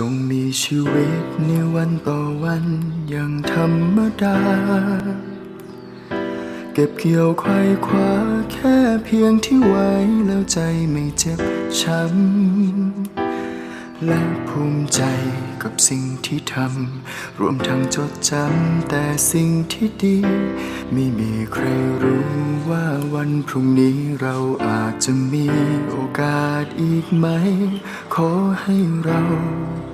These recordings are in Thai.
จงมีชีวิตในวันต่อวันอย่างธรรมดา เก็บเกี่ยวไขว้คว้าแค่เพียงที่ไว้แล้วใจไม่เจ็บช้ำ และภูมิใจกับสิ่งที่ทำ รวมทั้งจดจำแต่สิ่งที่ดี ไม่มีใครรู้ว่าวันพรุ่งนี้เราอาจจะมีโอกาสอีกไหม ขอให้เรา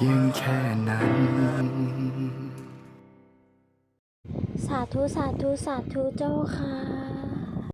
พียงแค่นั้น สาธุ สาธุ สาธุเจ้าค่ะ